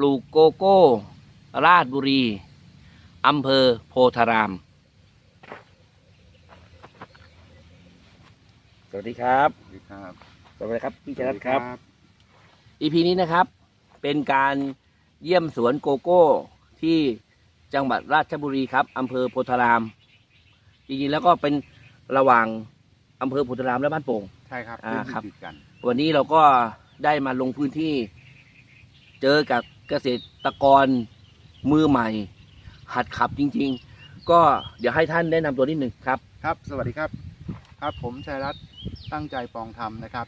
ปลูกโกโก้ ราชบุรี อำเภอโพธาราม สวัสดีครับ สวัสดีครับสวัสดีครับพี่ชนัทครับ EP นี้นะครับ เป็นการเยี่ยมสวนโกโก้ที่จังหวัดราชบุรีครับอำเภอโพธาราม จริงๆแล้วก็เป็นระหว่างอำเภอโพธารามและบ้านโป่ง ใช่ครับอ่าเพื่อนครับ ติดกัน วันนี้เราก็ได้มาลงพื้นที่ เจอกับ เกษตรกรมือใหม่ หัดขับจริง ๆ ก็เดี๋ยวให้ท่านแนะนำตัวนิดหนึ่งครับ ครับ สวัสดีครับ ครับ ผมชัยรัตน์ตั้งใจปองธรรมนะครับ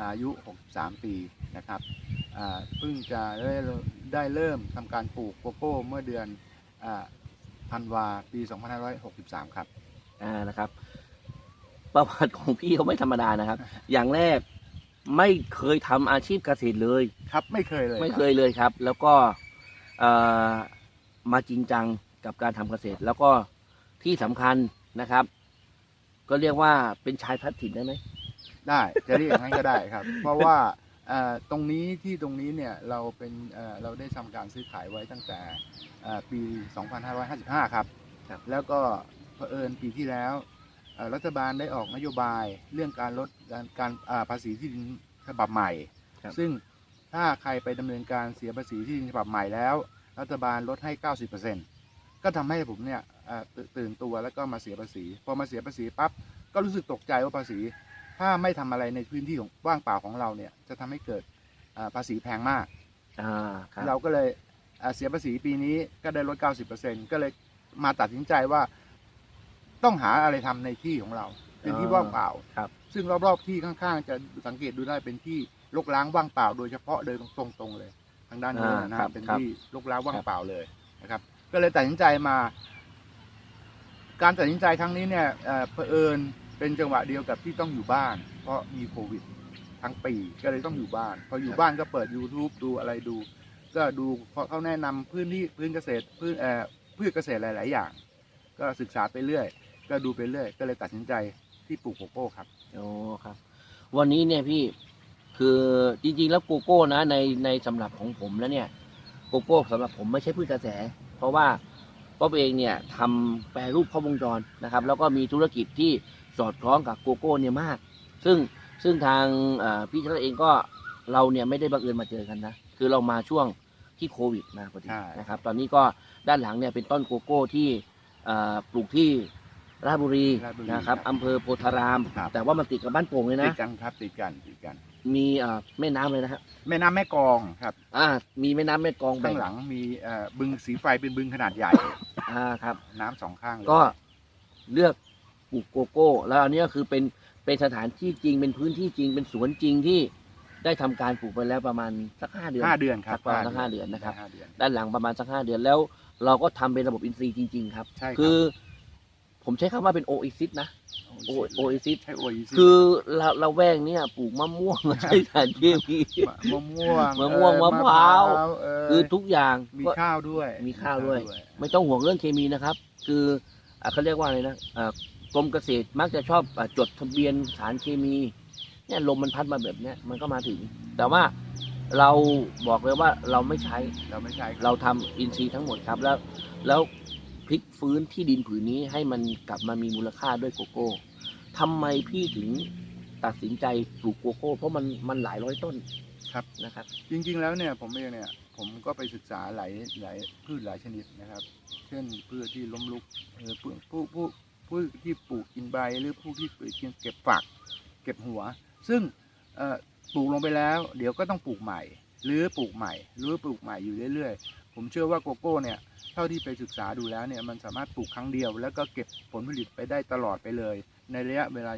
อายุ 63 ปีนะครับอ่าเพิ่งจะได้ได้เริ่มทำการปลูกโกโก้เมื่อเดือนอ่าธันวาปี 2563 ครับ อ่านะครับ ประวัติของพี่เขาไม่ธรรมดานะครับ อย่างแรกไม่เคยทำอาชีพเกษตรเลย ครับไม่เคยเลยไม่รับเคยเลยครับ แล้วก็เอ่อมาจริงจังกับการทำเกษตร แล้วก็ที่สำคัญนะครับ ก็เรียกว่าเป็นชายพัฒถิ่นได้ไหมได้จะเรียกอย่างนั้นก็ได้ครับ เพราะว่าเอ่อตรงนี้ที่ตรงนี้เนี่ยเราเป็นเอ่อเราได้ทำการซื้อขายไว้ตั้งแต่เอ่อปี 2555 ครับครับ แล้วก็เผอิญปีที่แล้วเอ่อรัฐบาลได้ออกนโยบายเรื่องการลดการการอ่าภาษีที่ดินฉบับใหม่ครับซึ่ง ถ้าใครไปดำเนินการเสียภาษีที่ดินฉบับใหม่แล้ว รัฐบาลลดให้ 90%ก็ทำให้ผมเนี่ยเอ่อตื่นตื่นตัวแล้วก็มาเสียภาษี พอมาเสียภาษีปั๊บก็รู้สึกตกใจว่าภาษี ถ้าไม่ทำอะไรในพื้นที่ของว่างเปล่าของเราเนี่ยจะทำให้เกิดอ่าภาษีแพงมากอ่าครับเราก็เลยอ่าเสียภาษีปีนี้ก็ได้ลด 90%ก็เลยมาตัดสินใจว่าต้องหาอะไรทำในที่ของเรา เป็นที่ว่างเปล่าครับซึ่งรอบๆที่ข้างๆ จะสังเกตดูได้เป็นที่ รกร้างว่างเปล่าโดยเฉพาะเดินตรงๆเลย ทางด้านโน้นนะอ่าครัฮะบเป็นครับที่รกร้างว่างเปล่าเลยนะครับ ก็เลยตัดสินใจมา การตัดสินใจครั้งนี้เนี่ยเอ่อเผอิญเป็นจังหวะเดียวกับที่ต้องอยู่บ้าน เพราะมีโควิด ทั้งปีก็เลยต้องอยู่บ้าน พออยู่บ้านก็เปิด YouTube ดูอะไรดู ก็ดูเพราะเขาแนะนำพื้นที่พื้นเกษตรพื้นเอ่อพืชเกษตรหลาย ๆ อย่าง ก็ศึกษาไปเรื่อย ก็ดูไปเรื่อย ก็เลยตัดสินใจที่ปลูกโกโก้ครับ โอ้ครับ วันนี้เนี่ยพี่ คือจริงๆแล้วโกโก้นะในในสำหรับของผมแล้วเนี่ยโกโก้สำหรับผมไม่ใช่พืชกระแส เพราะว่าป๊อบเองเนี่ยทำแปรรูปครบวงจรนะครับ แล้วก็มีธุรกิจที่สอดคล้องกับโกโก้เนี่ยมาก ซึ่งซึ่งทางเอ่อพี่ชนะเองก็เราเนี่ยไม่ได้บังเอิญมาเจอกันนะ คือเรามาช่วงที่โควิดมาพอดีใช่นะครับ ตอนนี้ก็ด้านหลังเนี่ยเป็นต้นโกโก้ที่เอ่อปลูกที่ราชบุรีราชบุรีนะครับครับอำเภอโพธารามครับแต่ว่ามันติดกับบ้านโป่งเลยตินะดกันครับติดกันติดกัน มีเอ่อแม่น้ำเลยนะฮะแม่น้ำแม่กลองครับ อ่า มีแม่น้ำแม่กลองแบ่ข้างหลังมีเอ่อบึงสีไฟเป็นบึงขนาดใหญ่ อ่าครับ น้ำสองข้างเลยก็เลือกปลูกโกโก้ แล้วอันนี้ก็คือเป็นเป็นสถานที่จริงเป็นพื้นที่จริงเป็นสวนจริงที่ได้ทำการปลูกไปแล้วประมาณสักห้าเดือน ห้าเดือนครับสักประมาณสักห้าเดือนนะครับ ห้าเดือนด้านหลังประมาณสักห้าเดือนแล้ว เราก็ทำเป็นระบบอินทรีย์จริง ๆ ครับ ใช่ครับ คือ ผมใช้คำว่าเป็นโอเอซิสนะโอโอเอซิสใช่โออิซิคือเราเราแวกเนี่ยปลูกมะม่วงใช้สารเคมีมะม่วงมะม่วงเอ่อมะพร้าวเอ่ยคือทุกอย่างมีก็ข้าวด้วย มีข้าวด้วย ไม่ต้องห่วงเรื่องเคมีนะครับ คืออะเขาเรียกว่าอะไรนะอ่ากรมเกษตรมักจะชอบอะจดทะเบียนสารเคมีเนี่ยลมมันพัดมาแบบเนี้ยมันก็มาถึง แต่ว่าเราบอกเลยว่าเราไม่ใช้เราไม่ใช่คบเราทำอินทรีย์ทั้งหมดครับแล้ว แล้ว พลิกฟื้นที่ดินผืนนี้ให้มันกลับมามีมูลค่าด้วยโกโก้ทำไมพี่ถึงตัดสินใจปลูกโกโก้ เพราะมันมันหลายร้อยต้นครับนะครับ จริงๆแล้วเนี่ยผมเองเนี่ยผมก็ไปศึกษาหลายหลายพืชหลายชนิดนะครับ เช่นพืชที่ล้มลุกเออผู้ผู้ผู้พืชที่ปลูกกินใบหรือผู้ที่ปลูกกินเก็บฝัก เก็บหัว ซึ่งเอ่อปลูกลงไปแล้ว เดี๋ยวก็ต้องปลูกใหม่ หรือปลูกใหม่ หรือปลูกใหม่อยู่เรื่อยๆ ผมเชื่อว่าโกโก้เนี่ยเท่าที่ไปศึกษาดูแล้วเนี่ยมันสามารถปลูกครั้งเดียว แล้วก็เก็บผลผลิตไปได้ตลอดไปเลย ในระยะเวลา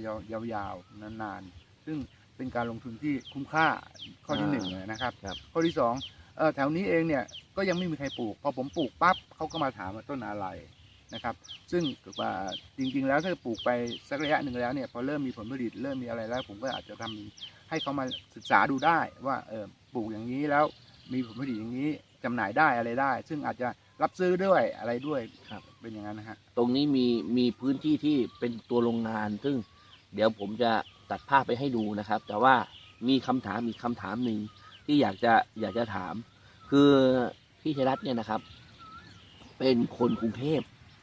ยาวๆนานๆ ซึ่งเป็นการลงทุนที่คุ้มค่าข้อที่หนึ่งเลยนะครับ ครับ ข้อที่สองเอ่อแถวนี้เองเนี่ยก็ยังไม่มีใครปลูก พอผมปลูกปั๊บเขาก็มาถามว่าต้นอะไรนะครับ ซึ่งว่าจริงๆแล้วถ้าปลูกไปสักระยะหนึ่งแล้วเนี่ยพอเริ่มมีผลผลิตเริ่มมีอะไรแล้ว ผมก็อาจจะทำให้เขามาศึกษาดูได้ว่าเออปลูกอย่างนี้แล้วมีผลผลิตอย่างนี้ จำหน่ายได้อะไรได้ ซึ่งอาจจะรับซื้อด้วยอะไรด้วยครับ เป็นอย่างนั้นนะฮะตรงนี้มีมีพื้นที่ที่เป็นตัวโรงงาน ซึ่งเดี๋ยวผมจะตัดภาพไปให้ดูนะครับ แต่ว่ามีคำถามอีกคำถามหนึ่งที่อยากจะอยากจะถาม คือพี่ชัยรัตน์เนี่ยนะครับ เป็นคนกรุงเทพ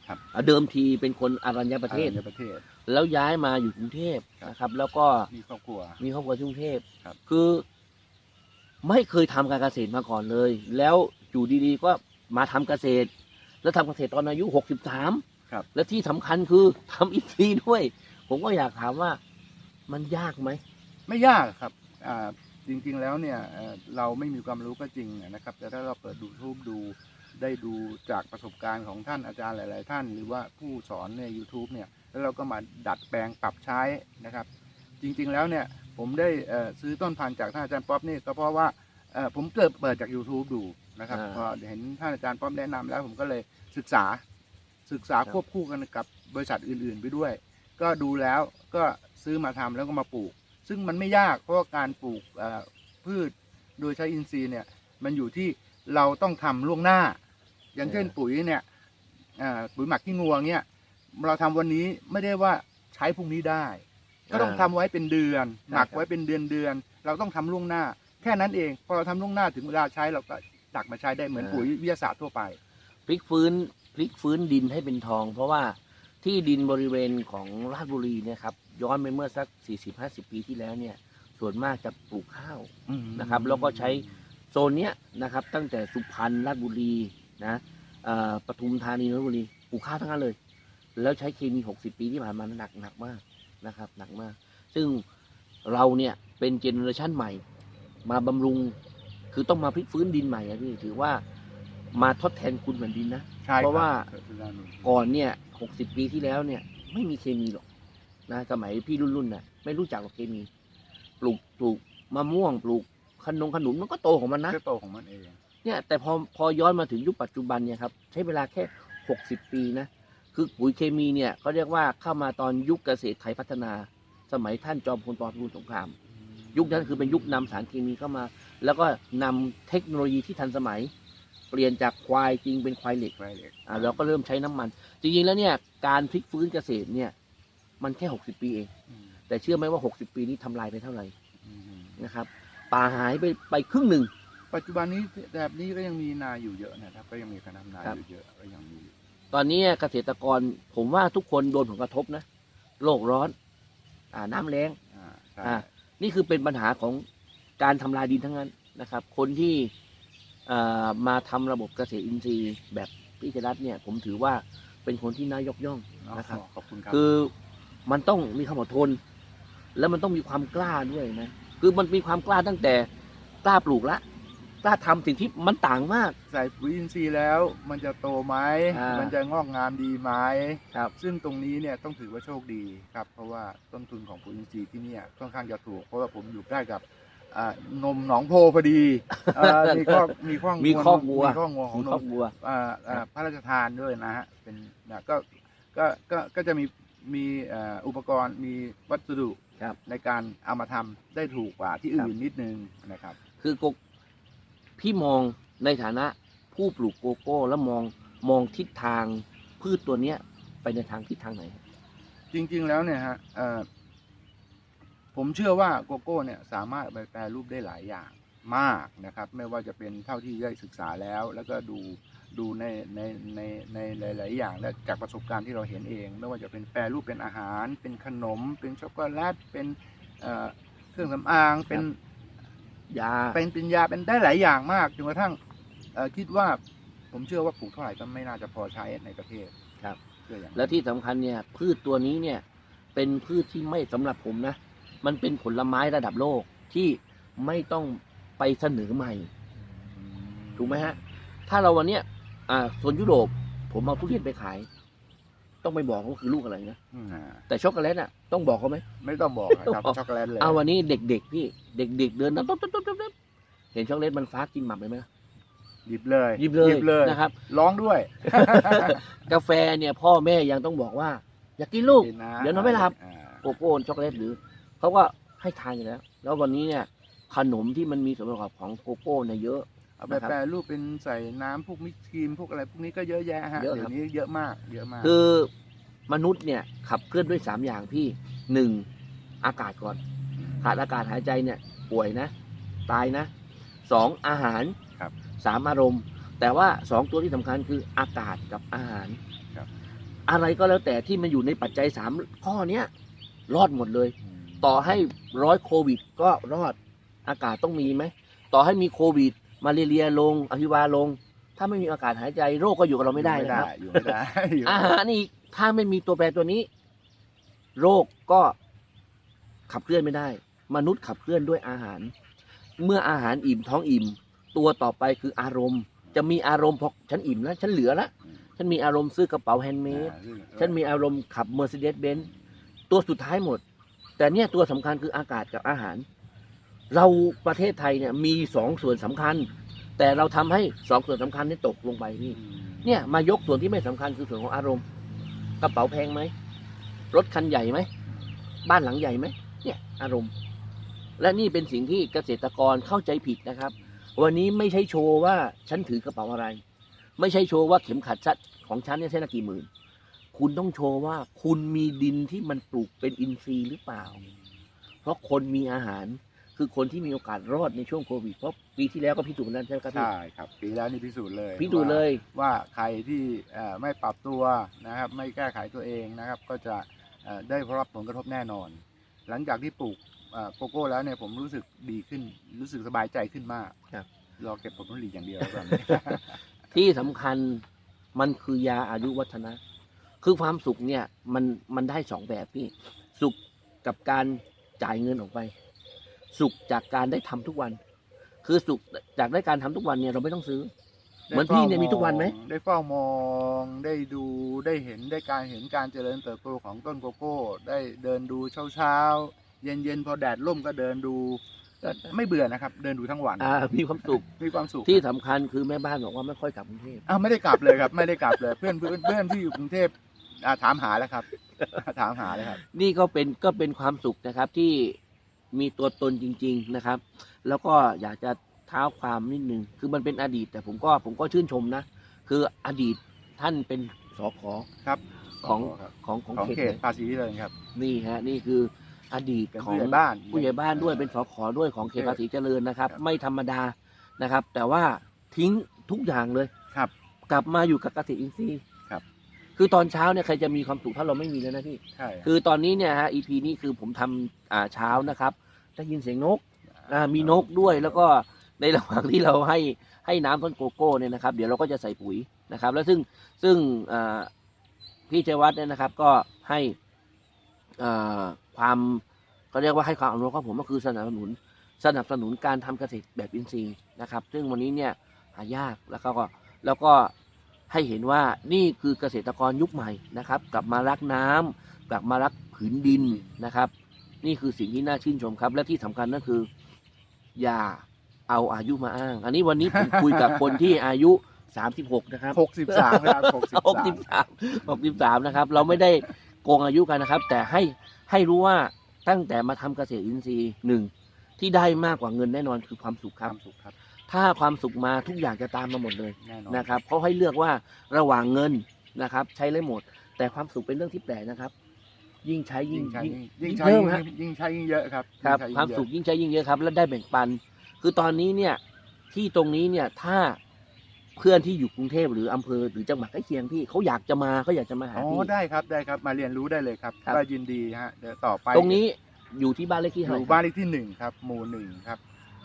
ครับอะเดิมทีเป็นคนอรัญญประเทศ ในประเทศ แล้วย้ายมาอยู่กรุงเทพครับนะครับ แล้วก็ มีครอบครัว มีครอบครัวที่กรุงเทพครับ คือ ไม่เคยทำการเกษตรมาก่อนเลย แล้วอยู่ดีๆก็มาทำเกษตร แล้วทำเกษตรตอนอายุหกสิบสามครับและที่สำคัญคือทำอีกทีด้วย ผมก็อยากถามว่ามันยากไหม ไม่ยากครับอ่าจริงๆแล้วเนี่ยเอ่อเราไม่มีความรู้ก็จริงนะครับ แต่ถ้าเราเปิดดูทูบดูได้ดูจากประสบการณ์ของท่านอาจารย์หลาย ๆ ท่าน หรือว่าผู้สอนใน YouTube เนี่ยแล้วเราก็มาดัดแปลงปรับใช้นะครับ จริงๆแล้วเนี่ย ผมได้เอ่อซื้อต้นพันธุ์จากท่านอาจารย์ป๊อปนี่ก็เพราะว่าเอ่อผมเกิดเปิดจาก YouTube ดูนะครับอ่าพอเห็นท่านอาจารย์ป๊อปแนะนำแล้วผมก็เลยศึกษาศึกษาครับควบคู่กันกับบริษัทอื่นๆ ไปด้วย ก็ดูแล้วก็ซื้อมาทำแล้วก็มาปลูก ซึ่งมันไม่ยากเพราะว่าการปลูกเอ่อพืชโดยใช้อินทรีย์เนี่ยมันอยู่ที่เราต้องทำล่วงหน้า อย่างเช่นเออปุ๋ยเนี่ยเอ่อปุ๋ยหมักขี้งัวเนี่ยเราทำวันนี้ไม่ได้ว่าใช้พรุ่งนี้ได้ ก็ต้องทำไว้เป็นเดือน หมักไว้เป็นเดือนเดือนๆเราต้องทำล่วงหน้า แค่นั้นเอง พอเราทำล่วงหน้าถึงเวลาใช้เราก็ตักมาใช้ได้เหมือนปุ๋ยวิทยาศาสตร์ทั่วไปพลิกฟื้นพลิกฟื้นดินให้เป็นทอง เพราะว่าที่ดินบริเวณของราชบุรีเนี่ยครับย้อนไปเมื่อสัก 40-50 ปีที่แล้วเนี่ย ส่วนมากจะปลูกข้าวนะครับ แล้วก็ใช้โซนเนี้ยนะครับ ตั้งแต่สุพรรณราชบุรีนะเอ่อปทุมธานีนนทบุรีปลูกข้าวทั้งนั้นเลย แล้วใช้เคมี 60 ปีที่ผ่านมาหนักหนักมาก นะครับหนักมาก ซึ่งเราเนี่ยเป็นเจเนอเรชันใหม่ มาบำรุงคือต้องมาพลิกฟื้นดินใหม่อะพี่ถือว่ามาทดแทนคุณแผ่นดินนะ ใช่เพราะว่าครับก่อนเนี่ยหกสิบปีที่แล้วเนี่ย ไม่มีเคมีหรอกนะสมัยพี่รุ่นรุ่นๆน่ะไม่รู้จักหรอกเคมี ปลูกปลูกมะม่วงปลูกขนมขนุนมันก็โตของมันนะก็โตของมันเองเนี่ยแต่พอพอย้อนมาถึงยุคปัจจุบันเนี่ยครับใช้เวลาแค่หกสิบปีนะ คือปุ๋ยเคมีเนี่ยเขาเรียกว่าเข้ามาตอนยุคเกษตรไทยพัฒนา สมัยท่านจอมพลปพิบูลสงคราม ยุคนั้นคือเป็นยุคนำสารเคมีเข้ามา แล้วก็นำเทคโนโลยีที่ทันสมัย เปลี่ยนจากควายจริงเป็นควายเหล็กไรเล็กอ่าเราก็เริ่มใช้น้ำมัน จริงๆแล้วเนี่ยการพลิกฟื้นเกษตรเนี่ยมันแค่หกสิบปีเองอืมแต่เชื่อไหมว่าหกสิบปีนี้ทำลายไปเท่าไหร่อืมนะครับ ป่าหายไปไปครึ่งหนึ่ง ปัจจุบันนี้แบบนี้ก็ยังมีนาอยู่เยอะนะครับ ก็ยังมีการทำนาครับอยู่เยอะก็ยังมีอยู่ ตอนนี้เกษตรกรผมว่าทุกคนโดนผลกระทบนะโลกร้อน อ่าน้ำแรงอ่าใช่อ่านี่คือเป็นปัญหาของการทำลายดินทั้งนั้นนะครับ คนที่เอ่อมาทำระบบเกษตรอินทรีย์แบบพี่จรัตน์เนี่ยผมถือว่าเป็นคนที่น่ายกย่องเนาะนะครับ ขอบคุณครับคือมันต้องมีความอดทน แล้วมันต้องมีความกล้าด้วยนะ คือมันมีความกล้าตั้งแต่กล้าปลูกละ กล้าทำสิ่งที่มันต่างมาก ใส่ปุ๋ยอินทรีย์แล้วมันจะโตไหมอ่ามัมันจะงอกงามดีไหมครับ ซึ่งตรงนี้เนี่ยต้องถือว่าโชคดีครับ เพราะว่าต้นทุนของปุ๋ยอินทรีย์ที่เนี่ยค่อนข้างจะถูก เพราะว่าผมอยู่ใกล้กับอ่านมหนองโพพอดีอ่ามีข้อมีข้อมีข้อวัวมีข้องัวของมีนครอบมครัว อ่าอ่าพระราชทานด้วยนะฮะเป็นนะก็ก็ก็ก็จะมีมีเอ่ออุปกรณ์มีวัสดุครับในการเอามาทำได้ถูกกว่าที่อื่นนิดนึงนะครับ คือกก พี่มองในฐานะผู้ปลูกโกโก้แล้วมองมองทิศทางพืชตัวเนี้ยไปในทางทิศทางไหนครับจริงๆแล้วเนี่ยฮะเอ่อผมเชื่อว่าโกโก้เนี่ยสามารถไปแปรรูปได้หลายอย่างมากนะครับ ไม่ว่าจะเป็นเท่าที่ได้ศึกษาแล้ว แล้วก็ดูดูในในในในหลาย ๆ อย่างและจากประสบการณ์ที่เราเห็นเอง ไม่ว่าจะเป็นแปรรูปเป็นอาหาร เป็นขนม เป็นช็อกโกแลตเป็นเอ่อเครื่องสำอางเป็น ยาเป็นปริญญาเป็นได้หลายอย่างมากจนกระทั่งเอ่อคิดว่าผมเชื่อว่าปลูกเท่าไหร่ก็ไม่น่าจะพอใช้ในประเทศครับเชื่ออย่างนั้นและที่สำคัญเนี่ยพืชตัวนี้เนี่ยเป็นพืชที่ไม่สำหรับผมนะ มันเป็นผลไม้ระดับโลกที่ไม่ต้องไปเสนอใหม่ ถูกไหมฮะ ถ้าเราวันเนี้ยอ่าโซนยุโรปผมเอาทุเรียนไปขาย ต้องไปบอกว่าคือลูกอะไรนะอืมอ่าแต่ช็อกโกแลตอะต้องบอกเขาไหม ไม่ต้องบอกนะครับช็อกโกแลตเลยเอาวันนี้เด็กๆพี่เด็ก ๆ เดินนะตุ๊บตุ๊บตุ๊บตุ๊บเห็นช็อกโกแลตมันฟ้ากินหมับเลยไหมล่ะหยิบเลยหยิบเลยเลยนะครับ ร้องด้วย กาแฟเนี่ยพ่อแม่ยังต้องบอกว่า อยากกินลูกกิะเดี๋ยวนอนไม่หลับอ่าโกโก้ช็อกโกแลตหรือเขาก็ให้ทานอยู่แล้ว แล้ววันนี้เนี่ยขนมที่มันมีส่วนประกอบของโกโก้เนี่ยเยอะ เอาไปนะครับ แปรรูปเป็นใส่น้ำพวกมิสครีมพวกอะไรพวกนี้ก็เยอะแยะฮะเยอะเดี๋คยรับวนี้เยอะมาก เยอะมากคือมนุษย์เนี่ยขับเคลื่อนด้วยสามอย่างพี่หนึ่งอากาศก่อน ขาดอากาศหายใจเนี่ยป่วยนะ ตายนะสองอาหารครับ สามอารมณ์ แต่ว่าสองตัวที่สำคัญคืออากาศกับอาหารครับอะไรก็แล้วแต่ที่มันอยู่ในปัจจัยสามข้อเนี้ยรอดหมดเลย ต่อให้ร้อยโควิดก็รอดอากาศต้องมีไหม ต่อให้มีโควิด มาเรียลงอหิวาลง ถ้าไม่มีอากาศหายใจโรคก็อยู่กับเราไม่ได้นะครับอยู่ไม่ได้อยู่ไม่อาได้หารอีกถ้าไม่มีตัวแปรตัวนี้ โรคก็ขับเคลื่อนไม่ได้ มนุษย์ขับเคลื่อนด้วยอาหาร เมื่ออาหารอิ่มท้องอิ่ม ตัวต่อไปคืออารมณ์ จะมีอารมณ์พอฉันอิ่มแล้วฉันเหลือแล้วฉันมีอารมณ์ซื้อกระเป๋าแฮนด์เมดอ่าซึ่งฉันมีอารมณ์ขับ Mercedes Benz ตัวสุดท้ายหมด แต่เนี่ยตัวสำคัญคืออากาศกับอาหาร เราประเทศไทยเนี่ยมีสองส่วนสำคัญ แต่เราทำให้สองส่วนสำคัญนี่ตกลงไปนี่อืมเนี่ยมายกส่วนที่ไม่สำคัญคือส่วนของอารมณ์ กระเป๋าแพงไหมรถคันใหญ่ไหมบ้านหลังใหญ่ไหมเนี่ยอารมณ์ และนี่เป็นสิ่งที่เกษตรกรเข้าใจผิดนะครับ วันนี้ไม่ใช่โชว์ว่าฉันถือกระเป๋าอะไร ไม่ใช่โชว์ว่าเข็มขัดชัดของฉันเนี่ยใช้ละกี่หมื่น คุณต้องโชว์ว่าคุณมีดินที่มันปลูกเป็นอินทรีย์หรือเปล่า เพราะคนมีอาหาร คือคนที่มีโอกาสรอดในช่วงโควิดเพราะปีที่แล้วก็พิสูจน์นั้นใช่ไหมครับพี่ใช่ครับปีแล้วนี่พิสูจน์เลยพิสูจน์เลยว่าว่าใครที่เอ่อไม่ปรับตัวนะครับ ไม่แก้ไขตัวเองนะครับ ก็จะเอ่อได้รับผลกระทบแน่นอน หลังจากที่ปลูกเอ่อโกโก้แล้วเนี่ยผมรู้สึกดีขึ้น รู้สึกสบายใจขึ้นมากครับรอเก็บผลผลิตอย่างเดียวตอนนี้ที่สำคัญมันคือยาอายุวัฒนะ คือความสุขเนี่ยมันมันได้สองแบบพี่ สุขกับการจ่ายเงินออกไป สุขจากการได้ทำทุกวัน คือสุขจากได้การทำทุกวันเนี่ยเราไม่ต้องซื้อ เหมือนพี่เนี่ยมีทุกวันไหมได้เฝ้ามองได้ดูได้เห็นได้การเห็นการเจริญเติบโตของต้นโกโก้ ได้เดินดูเช้าเช้าๆเย็นเย็นๆพอแดดร่มก็เดินดูก็ไม่เบื่อนะครับ เดินดูทั้งวันอ่ามีความสุขมีความสุขที่สำคัญคือแม่บ้านบอกว่าไม่ค่อยกลับกรุงเทพอ้าวไม่ได้กลับเลยครับ ไม่ได้กลับเลยเพื่อนเพื่อนเพื่อนที่อยู่กรุงเทพอ่าถามหาแล้วครับ ถามหาเลยครับ นี่ก็เป็นก็เป็นความสุขนะครับที่ มีตัวตนจริง ๆนะครับ แล้วก็อยากจะเท้าความนิดนึงคือมันเป็นอดีต แต่ผมก็ผมก็ชื่นชมนะ คืออดีตท่านเป็นสขครับของครับของของของเขตเขตเลยภาษีเลยครับ นี่ฮะนี่คืออดีตเป็นของผู้ใหญ่บ้าน ผู้ใหญ่บ้านด้วยเป็นสขด้วยของเขตภาษีเจริญนะครับ ครับ ไม่ธรรมดานะครับ แต่ว่าทิ้งทุกอย่างเลย ครับ กลับมาอยู่กับเกษตรอินทรีย์ครับ คือตอนเช้าเนี่ยใครจะมีความสุขถ้าเราไม่มีเลยนะพี่ ใช่ครับ คือตอนนี้เนี่ยฮะ EP นี้คือผมทำอ่าเช้านะครับ ได้ยินเสียงนกอ่ามีนกด้วยแล้วก็ในระหว่างที่เราให้ให้น้ำต้นโกโก้เนี่ยนะครับ เดี๋ยวเราก็จะใส่ปุ๋ยนะครับ แล้วซึ่งซึ่งอ่าพี่เจวัฒน์เนี่ยนะครับก็ให้อ่าความเขาเรียกว่าให้ความอนุเคราะห์ผมก็คือสนับสนุนสนับสนุนการทำเกษตรแบบอินทรีย์นะครับ ซึ่งวันนี้เนี่ยหายากแล้วก็แล้วก็ให้เห็นว่านี่คือเกษตรกรยุคใหม่นะครับ กลับมารักน้ำกลับมารักผืนดินนะครับ นี่คือสิ่งที่น่าชื่นชมครับ และที่สำคัญก็คือ อย่าเอาอายุมาอ้าง อันนี้วันนี้ผมคุยกับคนที่อายุสามสิบหกนะครับหกสิบสามครับหกสิบหกสิบสามสามหกสิบสามนะครับ เราไม่ได้โกงอายุกันนะครับ แต่ให้ให้รู้ว่าตั้งแต่มาทำเกษตรอินทรีย์หนึ่งที่ได้มากกว่าเงินแน่นอนคือความสุขคครัวาบมสุขครับ ถ้าความสุขมาทุกอย่างจะตามมาหมดเลยแน่นอนนะครับเขาให้เลือกว่าระหว่างเงินนะครับ ใช้เลยหมด แต่ความสุขเป็นเรื่องที่แปลกนะครับ ยิ่งใช้ยิ่ยิ่งงใช้ยิ่งยิ่งยิ่งใช้เพิ่มยิ่งฮะยิ่งใช้ยิ่งเยอะครับครับยิ่งใช้ยิ่งความเยอะสุขยิ่งใช้ยิ่งเยอะครับ และได้แบ่งปัน คือตอนนี้เนี่ยที่ตรงนี้เนี่ยถ้าเพื่อนที่อยู่กรุงเทพหรืออำเภอหรือจังหวัดใกล้เคียงพี่เขาอยากจะมาเขาอยากจะมาหาอ๋อพี่ ได้ครับได้ครับมาเรียนรู้ได้เลยครับครับ ก็ยินดีฮะเดี๋ยวต่อไปตรงนี้อยู่ที่บ้านเลขที่อเท่าไหร่ยู่บ้านเลขที่หนึ่งครับ หมู่หนึ่งครับ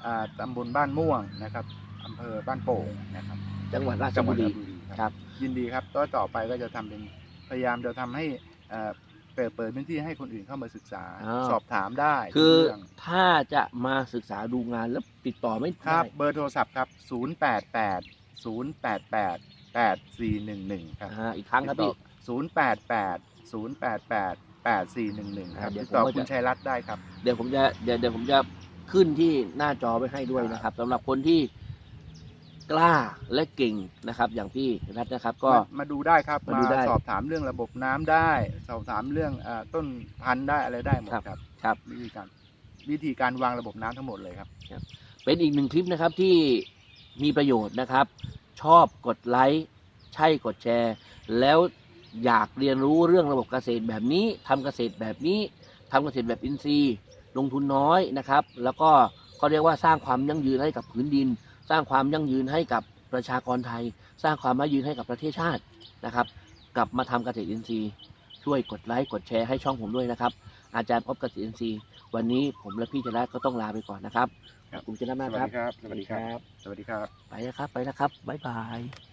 อ่าตำบลบ้านม่วงนะครับอำเภอบ้านโป่งนะครับจังหวัดราชจังหบุวัดรี ราชบุรีคครัรับบยินดีครับก็ต่อไปก็จะทำเป็นพยายามจะทำให้เอ่อ เปิดเปิดพื้นที่ให้คนอื่นเข้ามาศึกษา อ่า สอบถามได้คือทุกเรื่องถ้าจะมาศึกษาดูงานแล้วติดต่อไม่ครัได้บเบอร์โทรศัพท์ครับ 0 8 8 0 8 8 8 4 1 1 ครับ อ่าอีกครั้งครับพี่ 0 8 8 0 8 8 8 4 1 1 ครับอ่าเดี๋ยวติดต่อผมก็จะ คุณชัยรัตน์ได้ครับ เดี๋ยวผมจะเดี๋ยวเดี๋ยวผมจะขึ้นที่หน้าจอไว้ให้ด้วยนะครับสำหรับคนที่ กล้าและเก่งนะครับ อย่างพี่รัฐนะครับ ก็ มามาดูได้ครับมาดูได้สอบถามเรื่องระบบน้ำได้ สอบถามเรื่องเออต้นพันธุ์ได้อะไรได้หมดครับครับครับ วิธีการวิธีการวางระบบน้ำทั้งหมดเลยครับ เป็นอีกหนึ่งคลิปนะครับที่มีประโยชน์นะครับ ชอบกดไลค์ใช่กดแชร์ แล้วอยากเรียนรู้เรื่องระบบเกษตรแบบนี้ทำเกษตรแบบนี้ทำเกษตรแบบอินทรีย์ ลงทุนน้อยนะครับ แล้วก็เขาเรียกว่าสร้างความยั่งยืนให้กับพื้นดิน สร้างความยั่งยืนให้กับประชากรไทย สร้างความยั่งยืนให้กับประเทศชาตินะครับ กลับมาทำเกษตรอินทรีย์ ช่วยกดไลค์กดแชร์ให้ช่องผมด้วยนะครับ อาจารย์พบเกษตรอินทรีย์ วันนี้ผมและพี่จรัสก็ต้องลาไปก่อนนะครับขอบคุณเจรัสสมากวัสครับดีครับ สวัสดีครับ สวัสดีครับ ไปแล้วครับ ไปแล้วครับ บ๊ายบาย